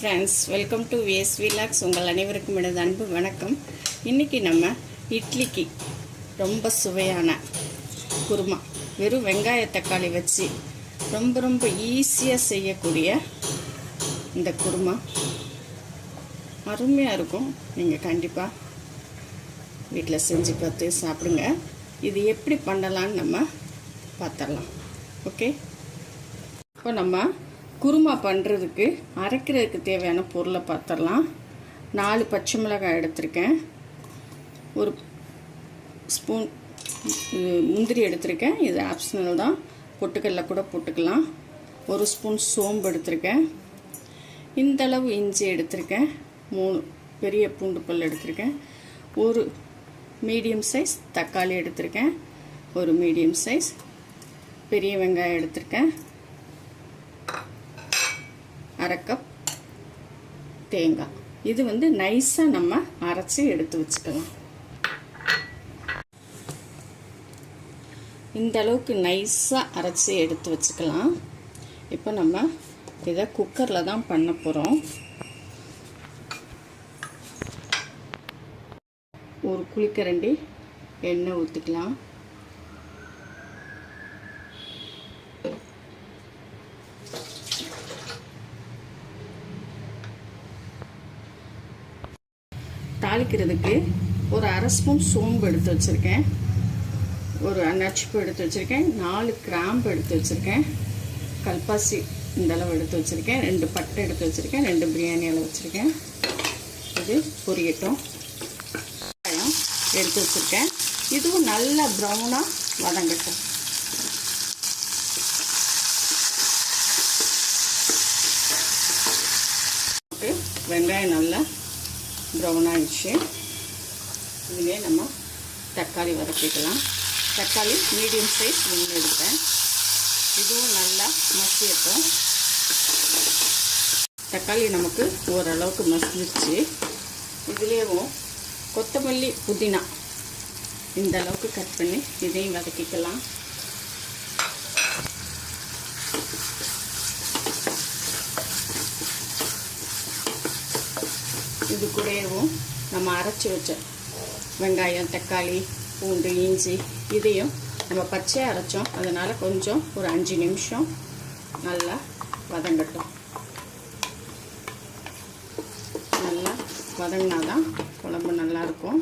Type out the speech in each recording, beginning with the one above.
Friends welcome to VS vlogs உங்கள் அனைவருக்கும் எனது அன்பு வணக்கம். இன்றைக்கி நம்ம இட்லிக்கு ரொம்ப சுவையான குருமா. வெறும் வெங்காய தக்காளி வச்சு ரொம்ப ரொம்ப ஈஸியாக செய்யக்கூடிய இந்த குருமா. அருமையாக இருக்கும். நீங்கள் கண்டிப்பாக வீட்டில் செஞ்சு பார்த்து சாப்பிடுங்க. இது எப்படி பண்ணலான்னு நம்ம பார்த்துடலாம். ஓகே இப்போ நம்ம குருமா பண்ணுறதுக்கு அரைக்கிறதுக்கு தேவையான பொருளை பார்த்துடலாம். நாலு பச்சை மிளகாய் எடுத்திருக்கேன். ஒரு ஸ்பூன் முந்திரி எடுத்திருக்கேன். இது ஆப்ஷனல் தான். பொட்டுக்கல்ல கூட போட்டுக்கலாம். ஒரு ஸ்பூன் சோம்பு எடுத்திருக்கேன். இந்த அளவு இஞ்சி எடுத்திருக்கேன். மூணு பெரிய பூண்டு பல் எடுத்திருக்கேன். ஒரு மீடியம் சைஸ் தக்காளி எடுத்திருக்கேன். ஒரு மீடியம் சைஸ் பெரிய வெங்காயம் எடுத்திருக்கேன். அரை கப் தேங்காய். இது வந்து நைஸாக நம்ம அரைச்சி எடுத்து வச்சுக்கலாம். இந்த அளவுக்கு நைஸாக அரைச்சி எடுத்து வச்சுக்கலாம். இப்போ நம்ம இதை குக்கரில் தான் பண்ண போகிறோம் ஒரு குளிக்கரண்டி எண்ணெய் ஊற்றிக்கலாம் தாளிக்கிறதுக்கு ஒரு அரை ஸ்பூன் சோம்பு எடுத்து வச்சுருக்கேன். ஒரு நச்சுப்பு எடுத்து வச்சுருக்கேன். நாலு கிராம்பு எடுத்து வச்சுருக்கேன். கல்பாசி இந்தளவு எடுத்து வச்சுருக்கேன். ரெண்டு பட்டை எடுத்து வச்சுருக்கேன். ரெண்டு பிரியாணி அளவு வச்சுருக்கேன். இது பொரியட்டும். வெங்காயம் எடுத்து வச்சுருக்கேன். இதுவும் நல்லா ப்ரௌனாக வதங்கட்டும். போட்டு வெங்காயம் நல்லா ப்ரௌன் ஆயிடுச்சு இதுவே நம்ம தக்காளி வதக்கிக்கலாம். தக்காளி மீடியம் சைஸ் ஒன்று எடுப்பேன் இதுவும் நல்லா மசியட்டும். தக்காளி நமக்கு ஓரளவுக்கு மசிச்சு இதுலேயும் கொத்தமல்லி புதினா இந்த அளவுக்கு கட் பண்ணி இதையும் வதக்கிக்கலாம். இது கூடவும் நம்ம அரைச்சி வச்ச வெங்காயம் தக்காளி பூண்டு இஞ்சி இதையும் நம்ம பச்சையாக அரைச்சோம். அதனால் கொஞ்சம் ஒரு அஞ்சு நிமிஷம் நல்லா வதங்கட்டும். நல்லா வதங்கினா தான் குழம்பு நல்லாயிருக்கும்.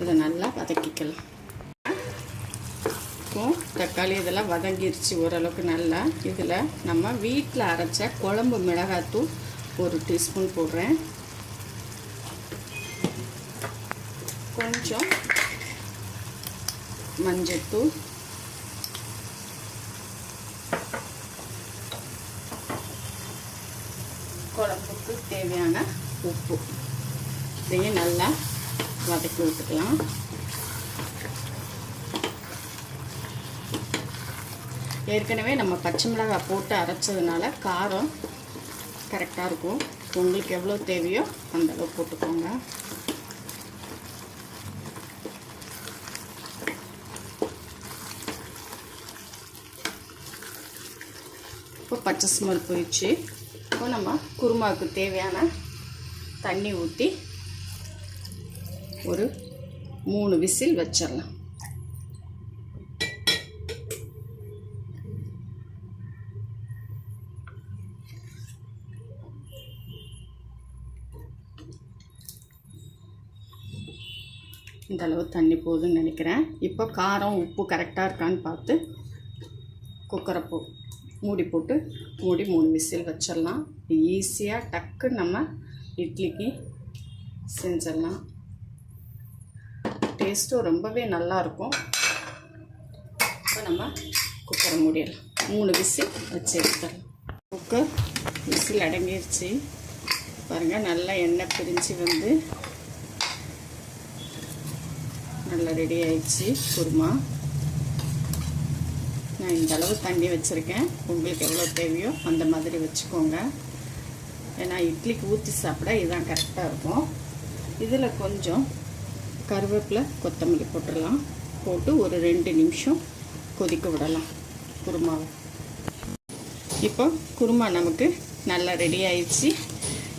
இதை நல்லா வதக்கிக்கலாம். இப்போ தக்காளி இதெல்லாம் வதங்கிருச்சு ஓரளவுக்கு நல்லா. இதில் நம்ம வீட்டில் அரைச்ச குழம்பு மிளகாத்தூள் ஒரு டீஸ்பூன் போடுறேன். கொஞ்சம் மஞ்சத்தூள். குழம்புக்கு தேவையான உப்பு. இதையும் நல்லா வதக்கி விட்டுக்கலாம். ஏற்கனவே நம்ம பச்சை மிளகாய் போட்டு அரைச்சதுனால காரம் கரெக்டாக இருக்கும். உங்களுக்கு எவ்வளோ தேவையோ அந்த அளவு போட்டுக்கோங்க. இப்போ பச்சை சுமல் போயிடுச்சு. இப்போ நம்ம குருமாவுக்கு தேவையான தண்ணி ஊற்றி ஒரு மூணு விசில் வச்சிடலாம். இந்த அளவு தண்ணி போதும்னு நினைக்கிறேன். இப்போ காரம் உப்பு கரெக்டாக இருக்கான்னு பார்த்து குக்கரை போ மூடி போட்டு மூடி மூணு விசில் வச்சிடலாம். ஈஸியாக டக்குன்னு நம்ம இட்லிக்கு செஞ்சிடலாம். டேஸ்ட்டும் ரொம்பவே நல்லாயிருக்கும் இப்போ நம்ம குக்கரை மூடிடலாம். மூணு விசில் வச்சு எடுத்துடலாம். குக்கர் விசில் அடங்கிருச்சு. பாருங்கள் நல்லா எண்ணெய் பிரிஞ்சு வந்து நல்லா ரெடி ஆயிடுச்சு. குருமா. நான் இந்த அளவு தண்ணி வச்சுருக்கேன். உங்களுக்கு எவ்வளோ தேவையோ அந்த மாதிரி வச்சுக்கோங்க. ஏன்னா இட்லிக்கு ஊற்றி சாப்பிட இதுதான் கரெக்டாக இருக்கும். இதில் கொஞ்சம் கருவேப்பிலை கொத்தமல்லி போட்டுடலாம். போட்டு ஒரு ரெண்டு நிமிஷம் கொதிக்க விடலாம் குருமாவை. இப்போ குருமா நமக்கு நல்லா ரெடி ஆயிடுச்சு.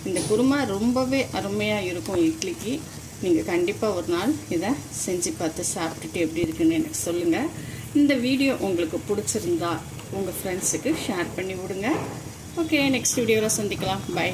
இந்த குருமா ரொம்பவே அருமையாக இருக்கும் இட்லிக்கு. நீங்கள் கண்டிப்பாக ஒரு நாள் இதை செஞ்சு பார்த்து சாப்பிட்டுட்டு எப்படி இருக்குன்னு எனக்கு சொல்லுங்கள் இந்த வீடியோ உங்களுக்கு பிடிச்சிருந்தா உங்கள் ஃப்ரெண்ட்ஸுக்கு ஷேர் பண்ணி விடுங்க. ஓகே நெக்ஸ்ட் வீடியோவில் சந்திக்கலாம். பை